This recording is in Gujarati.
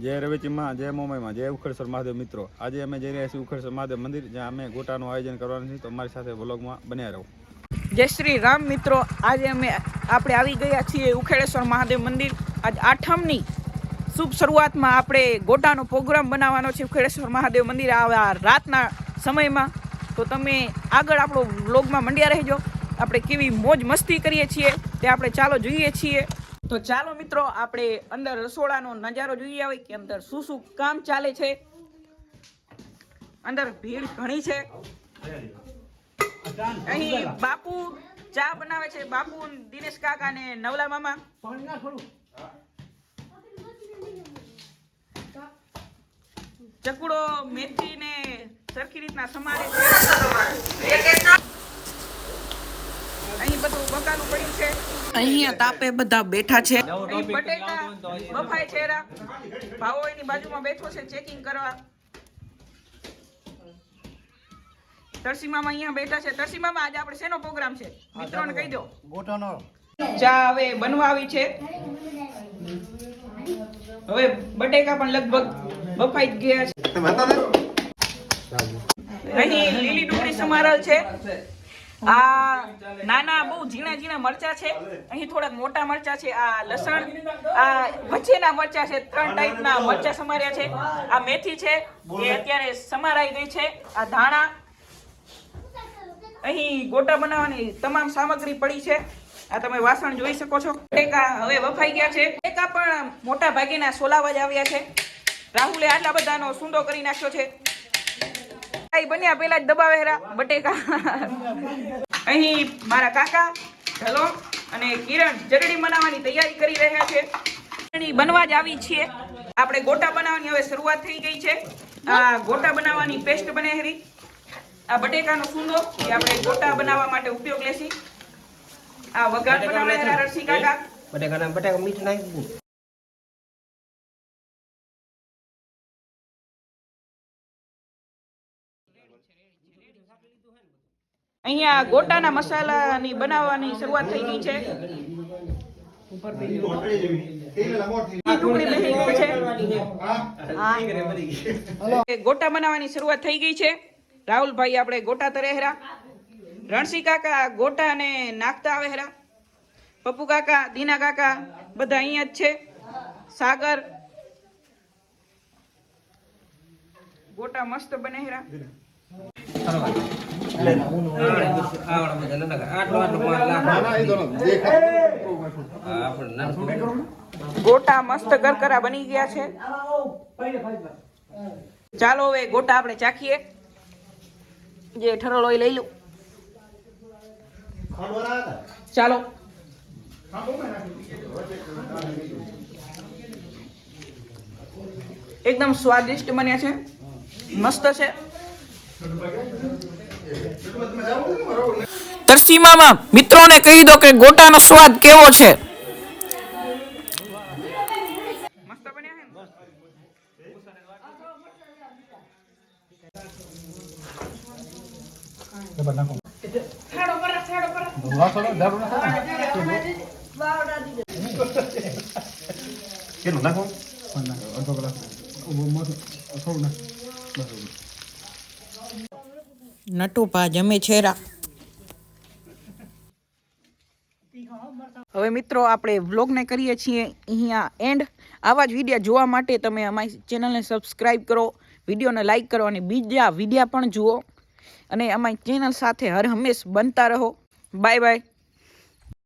જય રવેચીમાં જય મુંબઈમાં જય ઉખડસર મહાદેવ મિત્રો. આજે અમે જઈ રહ્યા છીએ ઉખડસર મહાદેવ મંદિર, જ્યાં અમે ગોટાનું આયોજન કરવાનું છે. તો અમારી સાથે વ્લોગમાં બન્યા રહો. જય શ્રી રામ મિત્રો. આજે અમે આપણે આવી ગયા છીએ ઉખેડેશ્વર મહાદેવ મંદિર. આજ આઠમની શુભ શરૂઆતમાં આપણે ગોટાનો પ્રોગ્રામ બનાવવાનો છે ઉખેડેશ્વર મહાદેવ મંદિર આ રાતના સમયમાં. તો તમે આગળ આપણો વ્લોગમાં મંડ્યા રહેજો. આપણે કેવી મોજ મસ્તી કરીએ છીએ. તે આપણે ચાલો જોઈએ છીએ. તો ચાલો મિત્રો, આપણે અંદર રસોડાનો નજારો જોઈએ આવે કે અંદર શું શું કામ ચાલે છે. અંદર ભીડ ઘણી છે. અહીં બાપુ ચા બનાવે છે. બાપુ, દિનેશ કાકા ને નવલા મામા. ચકુડો, મેથી ને સરખી રીતના સમારે છે. અહીં બધું બકાલું પડ્યું છે. અહીંયા તાપે બધા બેઠા છે. બફાય છે ભાવો એની બાજુમાં બેઠો છે ચેકિંગ કરવા. તરસીમામાં અહીંયા બેઠા છે. તરસીમામાં આજે આપણે શેનો પ્રોગ્રામ છે? મિત્રોને કહી દો. ગોટાનો ચા હવે બનવા આવી છે. હવે બટેકા પણ લગભગ બફાઈ જ ગયા છે. અહીં લીલી ડુંગળી સમારેલ છે. આ નાના બહુ ઝીણા ઝીણા મરચા છે. અહીં થોડાક મોટા મરચા છે. આ લસણ આ વચ્ચેના મરચા છે. ત્રણ ટાઈપના મરચા સમાર્યા છે. આ મેથી છે. એ અત્યારે સમારાઈ ગઈ છે. આ ધાણા. અહીં ગોટા બનાવવાની તમામ સામગ્રી પડી છે. આ તમે વાસણ જોઈ શકો છો. ટેકા હવે વફાઈ ગયા છે. ટેકા પણ મોટા ભાગેના સોલાવા જ આવ્યા છે. રાહુલે આટલા બધાનો સૂંડો કરી નાખ્યો છે. આ બન્યા પેલા જ દબાવે હેરા બટેકા. અહીં મારા કાકા ઢલો અને કિરણ જરડી બનાવવાની તૈયારી કરી રહ્યા છે. જરડી બનવા જ આવી છીએ. આપણે ગોટા બનાવવાની હવે શરૂઆત થઈ ગઈ છે. આ ગોટા બનાવવાની પેસ્ટ બને હેરી. આ બટેકાનો સુંદો એ આપણે ગોટા બનાવવા માટે ઉપયોગ લેશી. આ વઘાર બનાવવા રસી કાકા. બટેકાના બટેકા મીઠ નાખી અહીંયા ગોટાના મસાલાની બનાવવાની શરૂઆત થઈ ગઈ છે. ગોટા બનાવવાની શરૂઆત થઈ ગઈ છે. રાહુલભાઈ, આપણે ગોટા તરે હેરા. રણસી કાકા ગોટા ને નાખતા આવે હેરા. પપ્પુ કાકા, દીના કાકા બધા અહીંયા જ છે. સાગર. ગોટા મસ્ત બને હેરા. ગોટા મસ્ત કરકરા બની ગયા છે. ચાલો હવે ગોટા આપણે ચાખીએ. જે ઠરળ હોય લઈ લો ચાલો. એકદમ સ્વાદિષ્ટ બન્યા છે. મસ્ત છે. તરસીમામાં મિત્રોને કહી દો કે ગોટાનો સ્વાદ કેવો છે? કેટલું નાખો? અડધો કલાક. થોડું નાખ. છાડો નટુપા જમે છેરા. હવે મિત્રો આપણે વ્લોગને કરીએ છીએ અહીંયા એન્ડ આવા જ વિડીયા જોવા માટે તમે અમારી ચેનલને સબસ્ક્રાઈબ કરો વિડીયોને લાઇક કરો અને બીજા વિડીયા પણ જુઓ. અને અમારી ચેનલ સાથે હર હંમેશ બનતા રહો. Bye bye